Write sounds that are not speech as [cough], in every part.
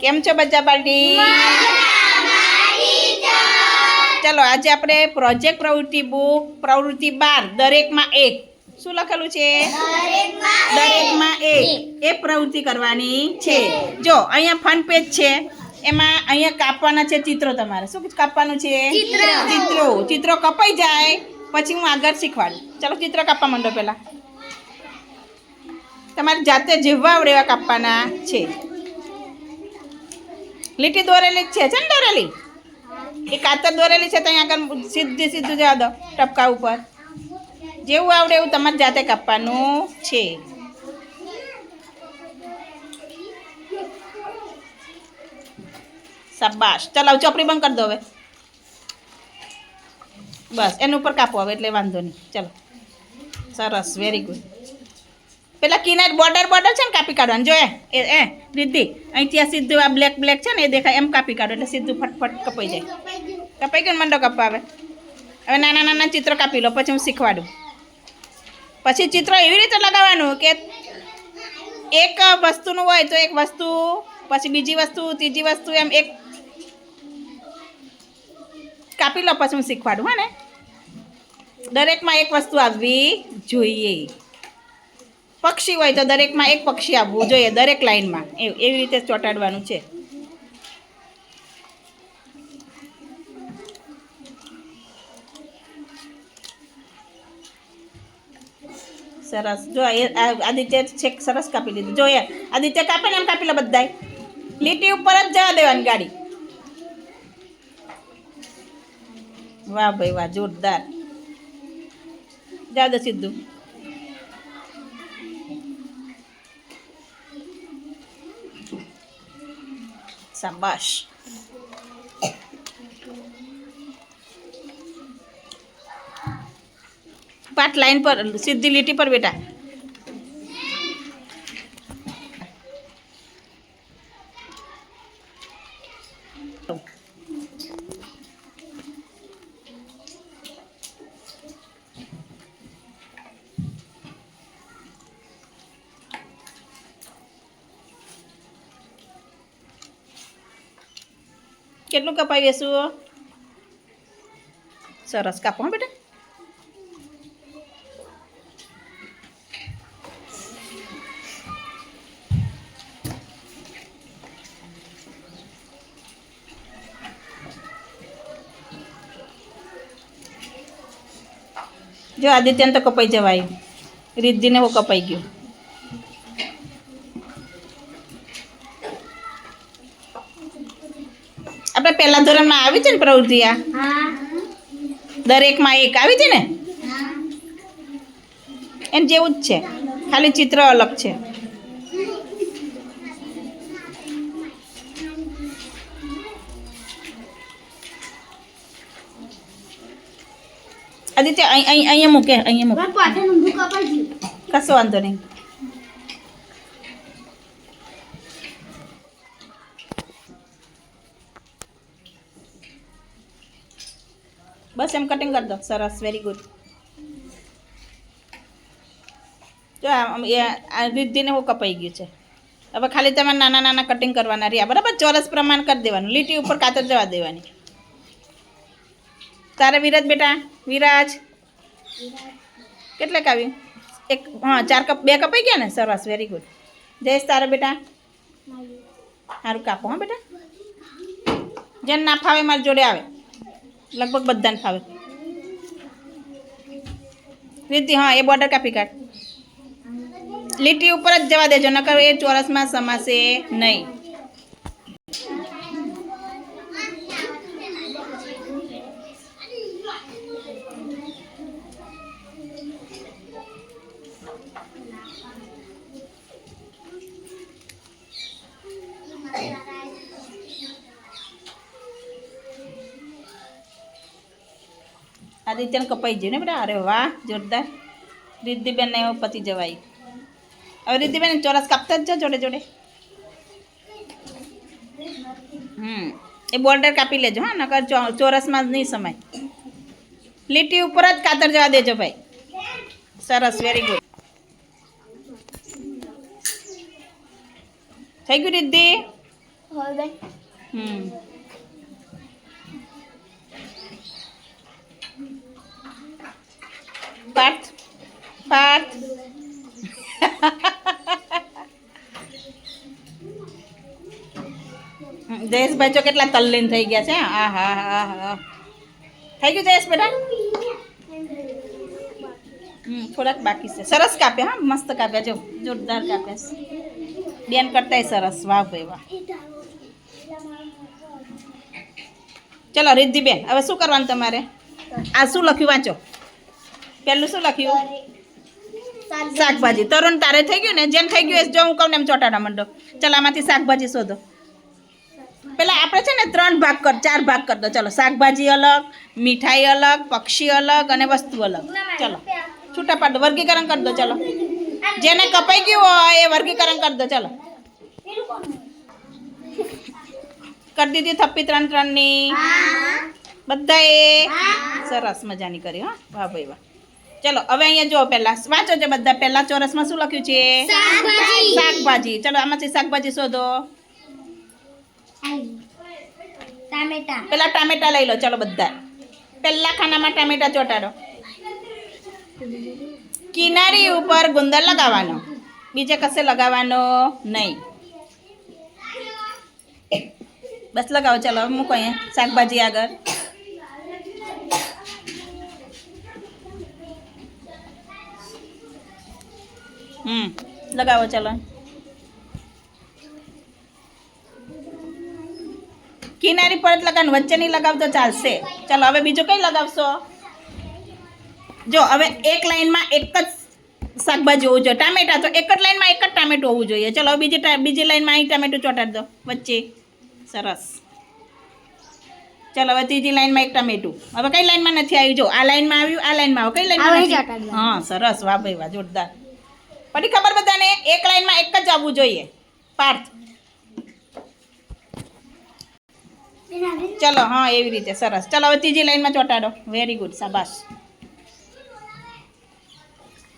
કેમ છો બચ્ચા પાર્ટી ચલો આજે આપણે પ્રોજેક્ટ પ્રવૃત્તિ બુક પ્રવૃત્તિ બાર દરેકમાં એક. શું લખેલું છે? દરેકમાં એક. એ પ્રવૃત્તિ કરવાની છે. જો અહીંયા ફન પેજ છે. એમાં અહીંયા કાપવાના છે ચિત્રો તમારે. શું કાપવાનું છે? ચિત્રો. ચિત્રો. કપાઈ જાય પછી હું આગળ શીખવાડું. ચલો ચિત્ર કાપવા માંડો પહેલાં. તમારે જાતે જેવા આવડે એવા કાપવાના છે. લીટી દોરેલી જ છે છે ને દોરેલી? એ કાતર દોરેલી છે તો અહીં આગળ સીધી સીધું જવા દો, ટપકા ઉપર. જેવું આવડે એવું તમારે જાતે કાપવાનું છે. શાબાશ. ચલાવ ચોપડી બંધ કરી દો હવે. બસ, એની ઉપર કાપો હવે, એટલે વાંધો નહીં. ચલો. સરસ વેરી ગુડ પેલા કિનાર બોર્ડર બોર્ડર છે ને કાપી કાઢવાનું. જોઈએ એ એ એ અહીંથી આ સીધું આ બ્લેક બ્લેક છે ને એ દેખાય, એમ કાપી કાઢો એટલે સીધું ફટફટ કપાઈ જાય. કપાઈ ગયું મંડો કપાવે હવે નાના નાના ચિત્રો કાપી લો, પછી હું શીખવાડું. પછી ચિત્ર એવી રીતે લગાવવાનું કે એક વસ્તુનું હોય તો એક વસ્તુ, પછી બીજી વસ્તુ, ત્રીજી વસ્તુ, એમ એક કાપી લો, પછી હું શીખવાડું, હા ને. દરેકમાં એક વસ્તુ આવવી જોઈએ. પક્ષી હોય તો દરેકમાં એક પક્ષી આવવું જોઈએ, દરેક લાઈનમાં. એવી રીતે ચોંટાડવાનું છે. સરસ. જો આદિત્ય છેક સરસ કાપી લીધું. જોઈએ આદિત્ય કાપે ને એમ કાપી લો બધાય. લીટી ઉપર જ જવા દેવાની ગાડી. વાહ ભાઈ, વાહ, જોરદાર. જાદ સીધું. શાબાશ પાટ લાઈન પર સીધી લીટી પર બેટા. કેટલું કપાઈ બેસું સરસ કાપો હા બેટા. જો આદિત્યને તો કપાઈ જવાય. રિદ્ધિને હું કપાઈ ગયું આપણે પહેલા ધોરણમાં આવી છે ને પ્રવૃત્તિ આ? દરેકમાં એક આવી છે ને? એમ જેવું જ છે. ખાલી ચિત્ર અલગ છે. આદિત્ય અહીં અહીં અહીંયા મૂકે અહીંયા મૂકે. કશો વાંધો નહીં. બસ એમ કટિંગ કરી દો. સરસ વેરી ગુડ જો આ રિદ્ધિને હું કપાઈ ગયું છે. હવે ખાલી તમારે નાના નાના કટિંગ કરવાના રહ્યા. બરાબર? ચોરસ પ્રમાણ કરી દેવાનું. લીટી ઉપર કાતર જવા દેવાની. તારે વિરાજ બેટા? વિરાજ? કેટલે આવ્યું એક હા, ચાર કપ બે કપાઈ ગયા ને? સરસ વેરી ગુડ જયેશ, તારે બેટા? સારું કાપો, હા બેટા. જેને ના ફાવે મારી જોડે આવે. લગભગ બધાને ફાવે. રીતિ, હા, એ બોર્ડર કાપી કાઢ. લીટી ઉપર જ જવા દેજો, નકર એ ચોરસમાં સમાશે નહીં. આદિત્યને કપાઈ ગયું ને બેટા અરે વાહ જોરદાર રિદ્ધિબેનને એવો પતી જવાય હવે રિદ્ધિબેન ચોરસ કાપતા જ જા જોડે જોડે હમ એ બોર્ડર કાપી લેજો હા નકર ચો- ચોરસમાં જ નહીં સમાય લીટી ઉપર જ કાતર જવા દેજો ભાઈ સરસ વેરી ગુડ થઈ ગયું રિદ્ધિ હવે બેન હમ પાર્થ જયેશભાઈ જો કેટલા તલ્લીન થઈ ગયા છે આ, હા હા હા. થઈ ગયું જયેશ બેટા? થોડાક બાકી છે. સરસ કાપ્યા, હા? મસ્ત કાપ્યા. જો, જોરદાર કાપ્યા છે. બેન કરતાંય સરસ. વાહ, ભાઈ, વાહ. ચલો, રિદ્ધિબેન, હવે શું કરવાનું તમારે? આ શું લખ્યું? વાંચો. પહેલું શું લખ્યું? શાકભાજી. તરુણ તારે થઈ ગયું ને? જેમ થઈ ગયું એ જો હું કહું ને એમ ચોટાડા માંડો. ચાલ આમાંથી શાકભાજી શોધો. પેલા આપણે છે ને ત્રણ ભાગ કર ચાર ભાગ કરી દો. ચલો શાકભાજી અલગ મીઠાઈ અલગ પક્ષી અલગ અને વસ્તુ અલગ. ચલો છૂટા પાડ વર્ગીકરણ કરી દો ચલો. જેને કપાઈ ગયું હોય એ વર્ગીકરણ કરી દો ચલો. કરી દીધી થપ્પી ત્રણ ત્રણની. બધાએ સરસ મજાની કરી હા. વાહ ભાઈ વાહ. ચલો હવે અહીંયા જો પહેલા. વાંચો છે બધા પહેલા ચોરસમાં શું લખ્યું છે? શાકભાજી. ચલો આમાંથી શાકભાજી શોધો. ટામેટા. પેલા ટામેટા લઈ લો. ચલો બધા. પહેલા ખાનામાં ટામેટા ચોટાડો. કિનારી ઉપર ગુંદર લગાવવાનો. બીજે કશે લગાવવાનો નહીં. બસ લગાવો. ચલો મૂકો અહીંયા. શાકભાજી આગળ. હમ. લગાવો ચાલો. કિનારી પર જ લગાવવાનું વચ્ચે નહીં લગાવતો ચાલશે. ચાલો હવે બીજું કઈ લગાવશો? જો હવે એક લાઈનમાં એક જ શાકભાજી હોવું જોઈએ. ટામેટા તો એક જ લાઈનમાં એક જ ટામેટું હોવું જોઈએ. ચલો બીજી બીજી લાઈનમાં અહીં ટામેટું ચોંટાડી દો વચ્ચે. સરસ. ચાલો હવે ત્રીજી લાઈનમાં એક ટામેટું. હવે કઈ લાઈનમાં નથી આવ્યું? જો આ લાઈનમાં આવ્યું આ લાઈનમાં આવ્યું કઈ લાઈનમાં. હા સરસ. વાહ ભાઈ વાહ જોરદાર. પછી ખબર બધાને? એક લાઈનમાં એક જ આવવું જોઈએ. પાર્થ. ચલો હા એવી રીતે સરસ. ચલો હવે ત્રીજી લાઈનમાં ચોંટાડો. વેરી ગુડ શાબાશ.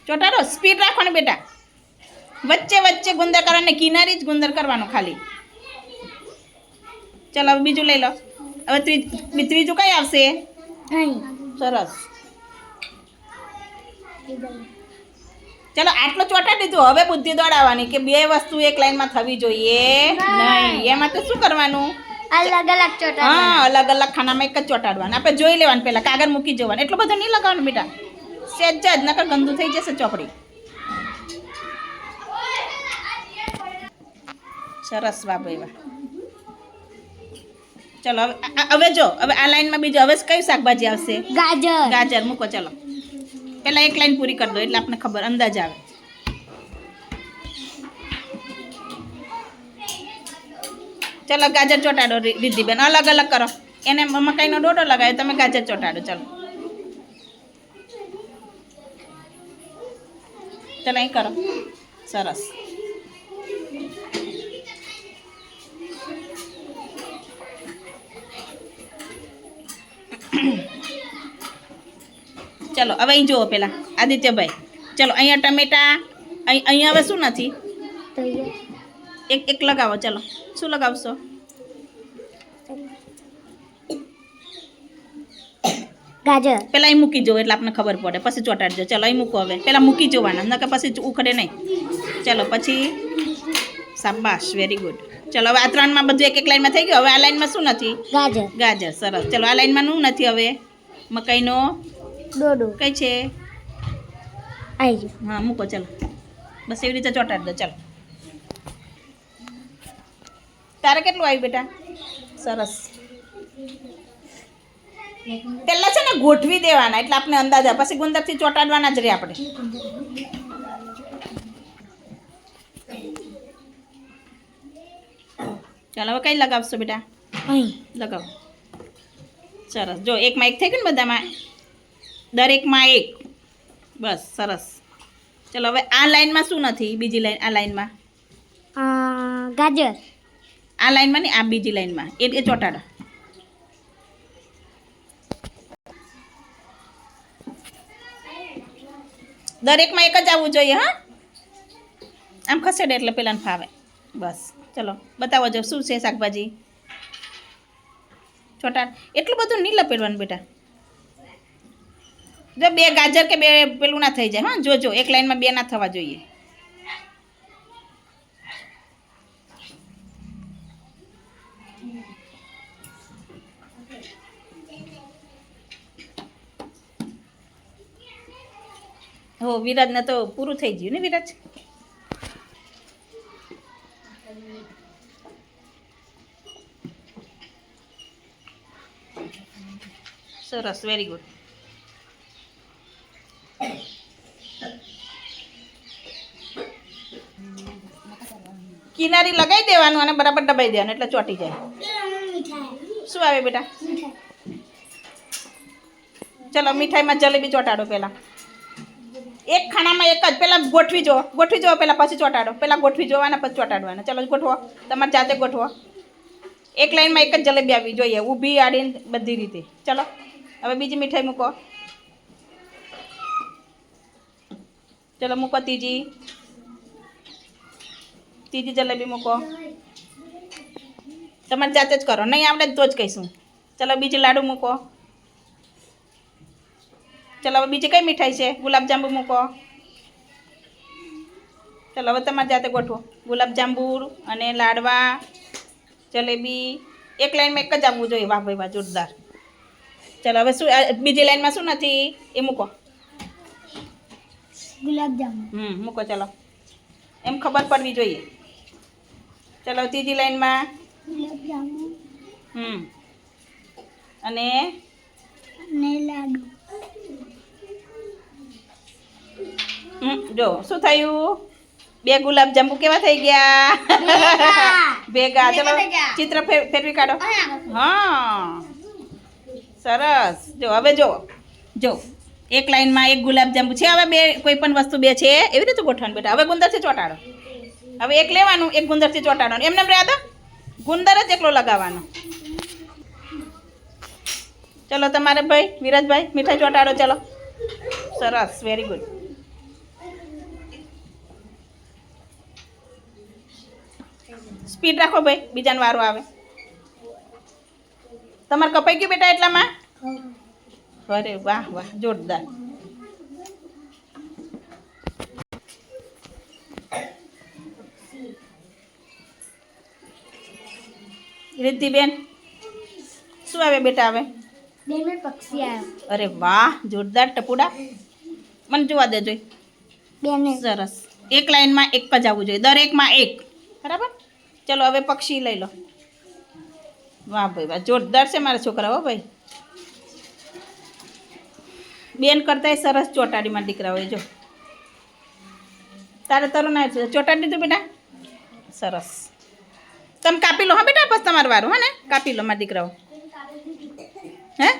ચોંટાડો સ્પીડ રાખવાની બેટા. વચ્ચે વચ્ચે ગુંદર કરવાને કિનારી જ ગુંદર કરવાનું ખાલી. ચલો હવે બીજું લઈ લો. હવે ત્રીજું ત્રીજું કઈ આવશે? સરસ. ચલો આટલું ચોંટાડી દીધું. હવે બુદ્ધિ દોડાવવાની કે બે વસ્તુ એક લાઈનમાં થવી જોઈએ? નહીં. એમાં તો શું કરવાનું? અલગ અલગ ચોટા હા અલગ અલગ ખાનામાં એક જ ચોંટાડવાનું. આપણે જોઈ લેવાનું પહેલાં કાગળ મૂકી જવાનું. એટલું બધું નહીં લગાવવાનું બેટા. સેજ જ નકર ગંદુ થઈ જશે ચોપડી. સરસ બાબુ એવા. ચલો હવે હવે જો હવે આ લાઈનમાં બીજું હવે કયું શાકભાજી આવશે? ગાજર. ગાજર. મૂકો ચલો. પહેલાં એક લાઈન પૂરી કરી દો, એટલે આપણને ખબર, અંદાજ આવે. ચલો, ગાજર ચોટાડો રિદ્ધિબેન. અલગ અલગ કરો. એને મકાઈનો ડોડો લગાવ્યો તમે ગાજર ચોટાડો, ચલો. ચલો અહીં કરો. સરસ. ચલો હવે અહીં જુઓ પેલા આદિત્યભાઈ. ચલો અહીંયા ટમેટા અહીં અહીંયા હવે શું નથી? એક એક લગાવો ચલો. શું લગાવશો? ગાજર. પેલા અહીં મૂકી જવું એટલે આપણને ખબર પડે. પછી ચોટાડજો. ચલો અહીં મૂકો હવે. પેલા મૂકી જોવાના નકર પછી ઉખડે નહીં. ચલો પછી શાબાશ વેરી ગુડ ચલો હવે આ ત્રણમાં બધું એક એક લાઈનમાં થઈ ગયું. હવે આ લાઈનમાં શું નથી? ગાજર. ગાજર સરસ. ચલો આ લાઈનમાં શું નથી હવે? મકાઈનો? ડોડો કઈ છે? આવી હા મૂકો ચાલો. બસ એવી રીતે ચોંટાડી દો ચાલો. તારે કેટલું આવ્યું બેટા? સરસ. પહેલા છે ને ગોઠવી દેવાના એટલે આપણે અંદાજા. પછી ગુંદરથી ચોટાડવાના જ રહે આપણે. ચાલો હવે કઈ લગાવશો બેટા? લગાવો. સરસ. જો એકમાં એક થઈ ગયું ને બધામાં? દરેકમાં એક. બસ સરસ. ચલો હવે આ લાઈનમાં શું નથી? બીજી લાઈન આ લાઈનમાં? ગાજર. આ લાઈનમાં નહીં આ બીજી લાઈનમાં. એ એ ચોટાડો. દરેકમાં એક જ આવવું જોઈએ હા? આમ ખસેડે એટલે પેલાને ફાવે. બસ ચલો બતાવો જો શું છે શાકભાજી? ચોટાડ. એટલું બધું નહીં લપેડવાનું બેટા. જો બે ગાજર કે બે પેલું ના થઈ જાય, હા, જોજો, એક લાઈનમાં બે ના થવા જોઈએ. હો, વિરાજને તો પૂરું થઈ ગયું ને, વિરાજ? સરસ વેરી ગુડ કિનારી લગાવી દેવાનું અને બરાબર દબાઈ દેવાનું, એટલે ચોટી જાય. શું આવે બેટા? ચલો, મીઠાઈમાં જલેબી ચોટાડો પહેલાં. એક ખાણામાં એક જ, પહેલાં ગોઠવી જુઓ. ગોઠવી જુઓ પહેલાં, પછી ચોટાડો. પહેલાં ગોઠવી જોવાના પછી ચોટાડવાના. ચલો, ગોઠવો. તમારે જાતે ગોઠવો. એક લાઈનમાં એક જ જલેબી આવી જોઈએ, ઊભી, આડીને બધી રીતે. ચલો, હવે બીજી મીઠાઈ મૂકો. ચલો મૂકો ત્રીજી ત્રીજી જલેબી મૂકો. તમારે જાતે જ કરો. નહીં આવડે તો જ કહીશું. ચલો બીજી લાડુ મૂકો. ચલો હવે બીજી કઈ મીઠાઈ છે? ગુલાબજાંબુ મૂકો. ચલો હવે તમારે જાતે ગોઠવો. ગુલાબજાંબુ અને લાડવા, જલેબી, એક લાઈનમાં એક જ આવવું જોઈએ. વાહ ભાઈ, વાહ, જોરદાર. ચલો હવે શું બીજી લાઈનમાં શું નથી? એ મૂકો. ગુલાબજામુન હમ મૂકો ચલો. એમ ખબર પડવી જોઈએ. ચલો ત્રીજી લાઈનમાં. ગુલાબજામુન હમ. અને અને લાડુ. હમ, જો શું થયું? બે ગુલાબજાંબુ કેવા થઈ ગયા? ભેગા. ચલો ચિત્ર ફેર- ફેરવી કાઢો. હા. સરસ. જો હવે જો. જો. એક લાઈનમાં એક ગુલાબજાંબુ છે, હવે બે કોઈ પણ વસ્તુ બે છે, એવી રીતે ગોઠવાનું બેટા. હવે ગુંદરથી ચોંટાડો. હવે એક લેવાનું, એક ગુંદરથી ચોંટાડવાનું. એમને રહ્યા હતા ગુંદર જ એકલો લગાવવાનો. ચલો તમારે ભાઈ, વિરાજભાઈ, મીઠાઈ ચોંટાડો, ચલો. સરસ વેરી ગુડ સ્પીડ રાખો ભાઈ, બીજાનો વારો આવે. તમારે કપાઈ ગયું બેટા એટલામાં? અરે વાહ વાહ જોરદાર. રિદ્ધિબેન શું આવે બેટા આવે. પક્ષી અરે વાહ જોરદાર ટપુડા. મને જોવા દેજો. સરસ. એક લાઈનમાં એક જ આવવું જોઈએ. દરેકમાં એક. બરાબર? ચલો હવે પક્ષી લઈ લો. વાહ ભાઈ વાહ જોરદાર છે મારા છોકરા હો ભાઈ. બેન કરતાંય સરસ ચોટાડીમાં દીકરા હોય, જો. તારે તરું ના ચોટાડી દીધું બેટા? સરસ. તમે કાપી લો, હા બેટા, બસ તમારું વારું, હા ને? કાપી લો મારા દીકરાઓ. હે?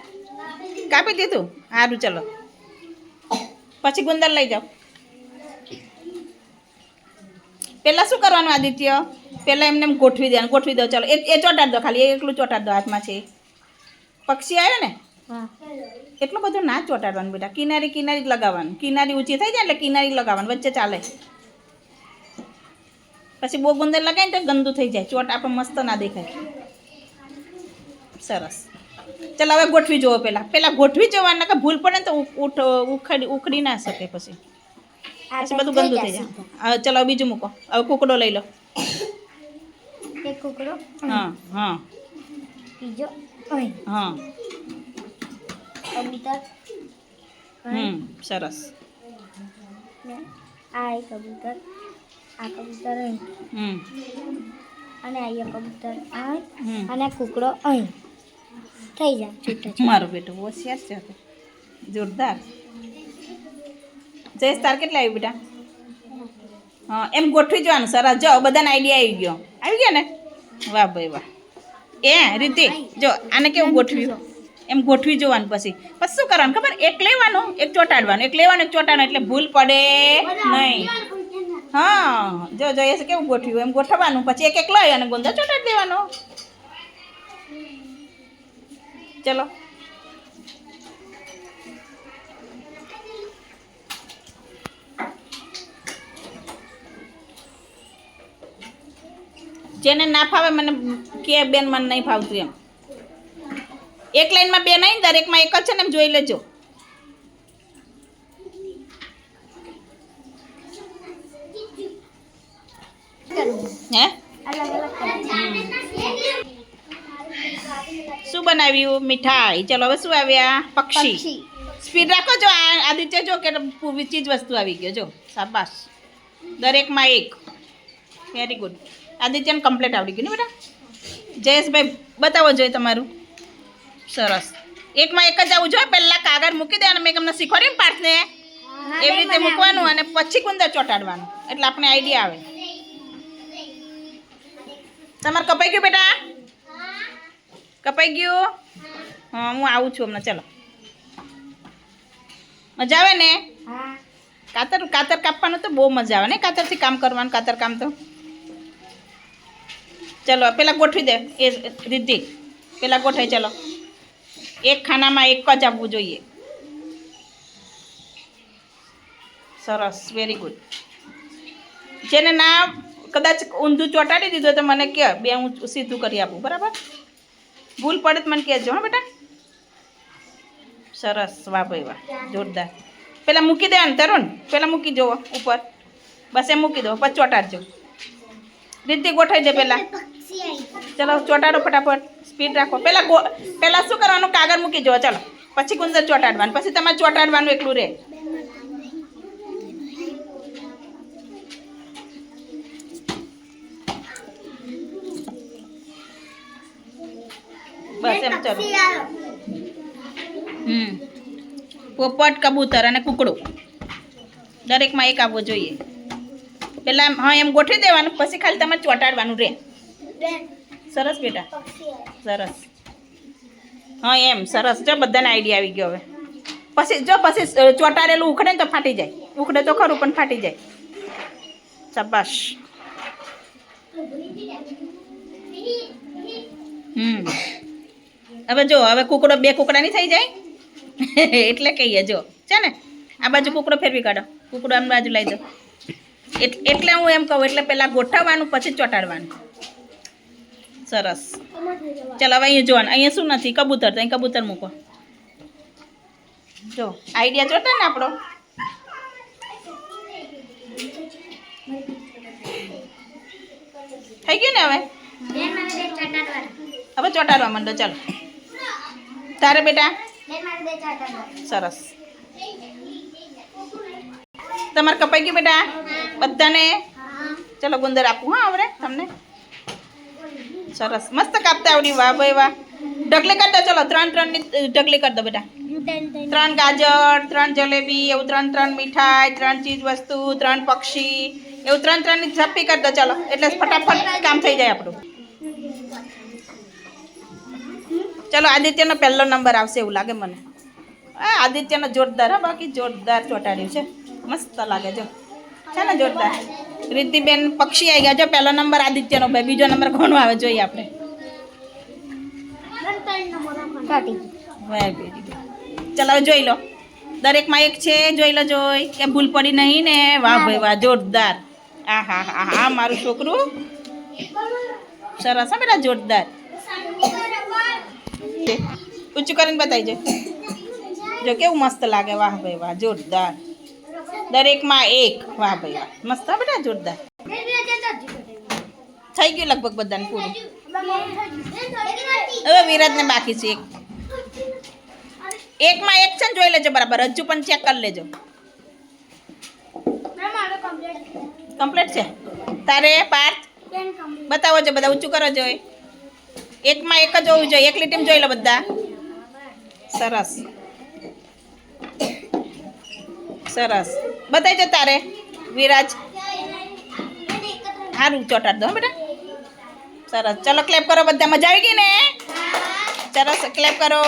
કાપી દીધું? સારું ચલો. પછી ગુંદર લઈ જાઓ. પહેલાં શું કરવાનું, આદિત્ય? પહેલાં એમને એમ ગોઠવી દેવાનું. ગોઠવી દો, ચાલો. એ ચોટાડ દો ખાલી, એ એકલું ચોટાડ દો હાથમાં છે. પક્ષી આવ્યો ને? એટલું બધું ના ચોંટાડવાનું બેટા? કિનારી કિનારી જ લગાવવાનું. કિનારી ઊંચી થઈ જાય એટલે કિનારી લગાવવાનું. વચ્ચે ચાલે. પછી બહુ ગુંદર લગાવીને તો ગંદુ થઈ જાય. ચોટ આપણે મસ્ત ના દેખાય. સરસ. ચાલ હવે ગોઠવી જુઓ પહેલાં પહેલાં ગોઠવી જવાનું કે ભૂલ પડે ને તો ઉઠ ઉખડી ઉખડી ના શકે પછી. પછી બધું ગંદુ થઈ જાય. હા ચલો બીજું મૂકો. હવે કુકડો લઈ લો. કુકડો. હા હા. બીજો. હા. કબૂતર. હમ સરસ. આ એ કબૂતર આ કબૂતર હમ. અને આ કબૂતર આ અને કુકડો અહીં. થઈ જાય છૂટા મારો બેટો હોશિયાર છે. જોરદાર. જયેશ તાર કેટલા આવ્યું બેટા? હા એમ ગોઠવી જવાનું સરસ. જો બધાને આઈડિયા આવી ગયો. આવી ગયો ને? વાહ ભાઈ વાહ. એ રીતિ જો આને કેવું ગોઠવ્યું? એમ ગોઠવી જોવાનું પછી. પછી શું કરવાનું ખબર? એક લેવાનું, એક ચોંટાડવાનું. એક લેવાનું, એક ચોટાડવાનું એટલે ભૂલ પડે નહીં. હા, જો જો, એ કેવું ગોઠવ્યું? એમ ગોઠવવાનું. પછી એક એક લઈ અને ગુંદર ચોંટાડી દેવાનો. ચલો. જેને ના ફાવે મને કે બેન, મને નહીં ફાવતું એમ. એક લાઈનમાં બે નહીં દરેકમાં એક જ છે ને એમ જોઈ લેજો. હે. શું બનાવ્યું? મીઠાઈ. ચલો હવે શું આવ્યા? પક્ષી. સ્પીડ રાખો જો આદિત્ય જો કે ચીજ વસ્તુ આવી ગયો જો. શાબાશ. દરેકમાં એક. વેરી ગુડ આદિત્યને કમ્પ્લેટ આવડી ગયું ને બેટા? જયેશભાઈ બતાવો જોઈએ તમારું. સરસ. એકમાં એક જ આવું જોઈએ પહેલાં કાગળ મૂકી દે અને મેં તમને શીખવાડ્યું ને પાઠને. એવી રીતે મૂકવાનું અને પછી કુંદર ચોંટાડવાનું. એટલે આપણે આઈડિયા આવે. તમારે કપાઈ ગયું બેટા? કપાઈ ગયું? હા હું આવું છું હમણાં. ચલો. મજા આવે ને? કાતર કાતર કાપવાનું તો બહુ મજા આવે ને? કાતરથી કામ કરવાનું કાતર કામ તો. ચલો પેલા ગોઠવી દે. એ રીતિ. પેલા ગોઠવી ચલો. એક ખાનામાં એક જ આપવું જોઈએ. સરસ વેરી ગુડ જેને ના કદાચ ઊંધું ચોંટાડી દીધું તો મને કહે બે હું સીધું કરી આપું. બરાબર? ભૂલ પડે તો મને કહેજો હા બેટા. સરસ વાહ ભાઈ વાહ જોરદાર. પહેલાં મૂકી દેવાનું તરુણ. પહેલાં મૂકી જુઓ ઉપર. બસ એમ મૂકી દો પછી ચોટાડજો. રીતિ ગોઠવી દે પહેલાં ચલો ચોંટાડો ફટાફટ. સ્પીડ રાખો. પહેલાં પહેલાં શું કરવાનું? કાગળ મૂકી જુઓ. ચાલો. પછી ગુંદર ચોટાડવાનું. પછી તમારે ચોટાડવાનું એકલું રહે બસ એમ ચાલો. હમ. પોપટ કબૂતર અને કુકડું. દરેકમાં એક આવવો જોઈએ. પેલા હા એમ ગોઠવી દેવાનું. પછી ખાલી તમારે ચોંટાડવાનું રહે સરસ બેટા. સરસ. હા, એમ, સરસ. જો, બધાને આઈડિયા આવી ગયો હવે. પછી, જો, પછી ચોટારેલું ઉખડે ને તો ફાટી જાય. ઉખડે તો ખરું, પણ ફાટી જાય. શાબાશ. હમ. હવે જો, હવે કુકડો, બે કુકડા નહીં થઈ જાય? [laughs] એટલે કહીએ, જો. છે ને? આ બાજુ કુકડો ફેરવી કાઢો. કુકડો આમ બાજુ લઈ દો. એટલે હું એમ કહું, એટલે પહેલાં ગોઠવવાનું, પછી ચોંટાડવાનું. સરસ. કમર થઈ જવા ચાલ હવે અહીંયા જોવાનું અહીંયા શું નથી? કબૂતર તો અહીં કબૂતર મૂકો. જો આઈડિયા જોતા ને આપણો. થઈ ગયું ને હવે? બેન મારે બે ચાટાડવા હવે ચોટાડવા માંડો ચાલો. તારે બેટા? બેન મારે બે ચાટાડવા સરસ. તમારે કપાઈ ગયું બેટા? બધાને? હા. ચલો ગુંદર આપું હા આવડે તમને? સરસ. મસ્ત કાપતા આવડી વાહ, ભાઈ વાહ. ઢગલી કરતા ચલો, ત્રણ ત્રણની ઢગલી કરી દો બેટા ત્રણ ગાજર, ત્રણ જલેબી, એવું ત્રણ ત્રણ મીઠાઈ, ત્રણ ચીજ વસ્તુ, ત્રણ પક્ષી, એવું ત્રણ ત્રણની ઝપ્પી કરી દો, ચાલો. એટલે ફટાફટ કામ થઈ જાય આપણું. ચલો, આદિત્યનો પહેલો નંબર આવશે એવું લાગે મને. આદિત્યનો જોરદાર, હા, બાકી જોરદાર ચોંટાડ્યું છે. મસ્ત લાગે, જો. છે ને જોરદાર? રિદ્ધિબેન પક્ષી આવી ગયા જો પહેલો નંબર આદિત્યનો ભાઈ. બીજો નંબર કોનો આવે જોઈએ આપણે? ચલો, જોઈ લો. દરેકમાં એક છે. જોઈ લો, જોઈ. કે ભૂલ પડી નહીં ને? વાહ ભાઈ, વાહ, જોરદાર. આ, હા હા મારું છોકરું. સરસ, હા, બેટા, જોરદાર. ઊંચું કરીને બતાવી જો જો, કેવું મસ્ત લાગે. વાહ ભાઈ, વાહ, જોરદાર. દરેકમાં એક. વાહ ભાઈ, વાહ. મસ્ત બેટા, જોરદાર. થઈ ગયું લગભગ બધાને પૂરું. હવે વિરાજને બાકી છે એક. એકમાં એક છે ને જોઈ લેજો બરાબર. હજુ પણ ચેક કરી લેજો. કમ્પ્લીટ છે? તારે પાર્થ? બતાવો છો બધા, ઊંચું કરો જોઈ એકમાં એક જ હોવું જોઈએ. એકલી ટીમ જોઈ લો બધા. સરસ. સરસ. બતાવી જતા તારે વિરાજ. સારું ચોટાડ દો બેટા. સરસ. ચલો ક્લેપ કરો બધા. મજા આવી ગઈ ને? સરસ ક્લેપ કરો.